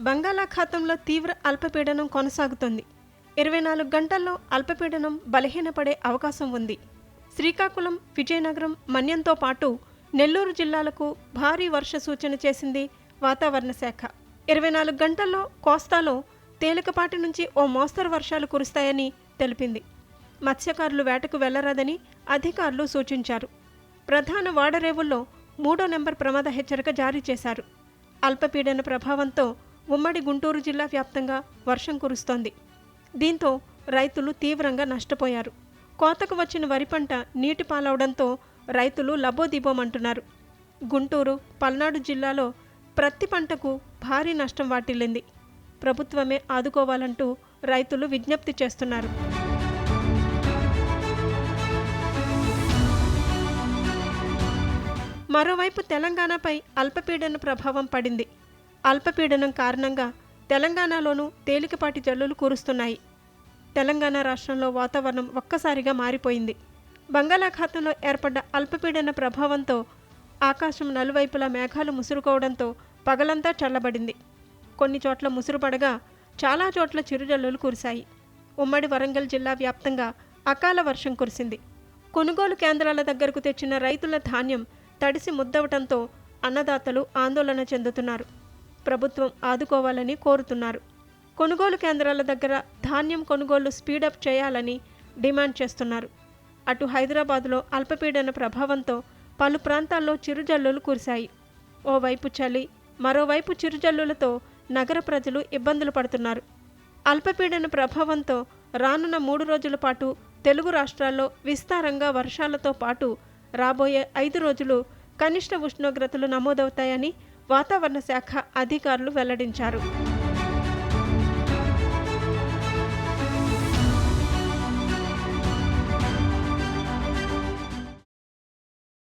బంగాళాఖాతంలో తీవ్ర అల్పపీడనం కొనసాగుతోంది. ఇరవై నాలుగు గంటల్లో అల్పపీడనం బలహీనపడే అవకాశం ఉంది. శ్రీకాకుళం విజయనగరం మన్యంతో పాటు నెల్లూరు జిల్లాలకు భారీ వర్ష సూచన చేసింది వాతావరణ శాఖ. ఇరవై నాలుగు గంటల్లో కోస్తాలో తేలికపాటి నుంచి ఓ మోస్తరు వర్షాలు కురుస్తాయని తెలిపింది. మత్స్యకారులు వేటకు వెళ్ళరాదని అధికారులు సూచించారు. ప్రధాన వాడరేవుల్లో మూడో నెంబర్ ప్రమాద హెచ్చరిక జారీ చేశారు. అల్పపీడన ప్రభావంతో ఉమ్మడి గుంటూరు జిల్లా వ్యాప్తంగా వర్షం కురుస్తోంది. దీంతో రైతులు తీవ్రంగా నష్టపోయారు. కోతకు వచ్చిన వరి పంట నీటి పాలవడంతో రైతులు లబోదిబోమంటున్నారు. గుంటూరు పల్నాడు జిల్లాలో ప్రతి పంటకు భారీ నష్టం వాటిల్లింది. ప్రభుత్వమే ఆదుకోవాలంటూ రైతులు విజ్ఞప్తి చేస్తున్నారు. మరోవైపు తెలంగాణపై అల్పపీడన ప్రభావం పడింది. అల్పపీడనం కారణంగా తెలంగాణలోనూ తేలికపాటి జల్లులు కురుస్తున్నాయి. తెలంగాణ రాష్ట్రంలో వాతావరణం ఒక్కసారిగా మారిపోయింది. బంగాళాఖాతంలో ఏర్పడ్డ అల్పపీడన ప్రభావంతో ఆకాశం నలువైపులా మేఘాలు ముసురుకోవడంతో పగలంతా చల్లబడింది. కొన్ని చోట్ల ముసురుపడగా చాలా చోట్ల చిరుజల్లులు కురిశాయి. ఉమ్మడి వరంగల్ జిల్లా వ్యాప్తంగా అకాల వర్షం కురిసింది. కొనుగోలు కేంద్రాల దగ్గరకు తెచ్చిన రైతుల ధాన్యం తడిసి ముద్దవటంతో అన్నదాతలు ఆందోళన చెందుతున్నారు. ప్రభుత్వం ఆదుకోవాలని కోరుతున్నారు. కొనుగోలు కేంద్రాల దగ్గర ధాన్యం కొనుగోలు స్పీడప్ చేయాలని డిమాండ్ చేస్తున్నారు. అటు హైదరాబాద్లో అల్పపీడన ప్రభావంతో పలు ప్రాంతాల్లో చిరుజల్లులు కురిశాయి. ఓవైపు చలి మరోవైపు చిరుజల్లులతో నగర ప్రజలు ఇబ్బందులు పడుతున్నారు. అల్పపీడన ప్రభావంతో రానున్న మూడు రోజుల పాటు తెలుగు రాష్ట్రాల్లో విస్తారంగా వర్షాలతో పాటు రాబోయే ఐదు రోజులు కనిష్ట ఉష్ణోగ్రతలు నమోదవుతాయని వాతావరణ శాఖ అధికారులు వెల్లడించారు.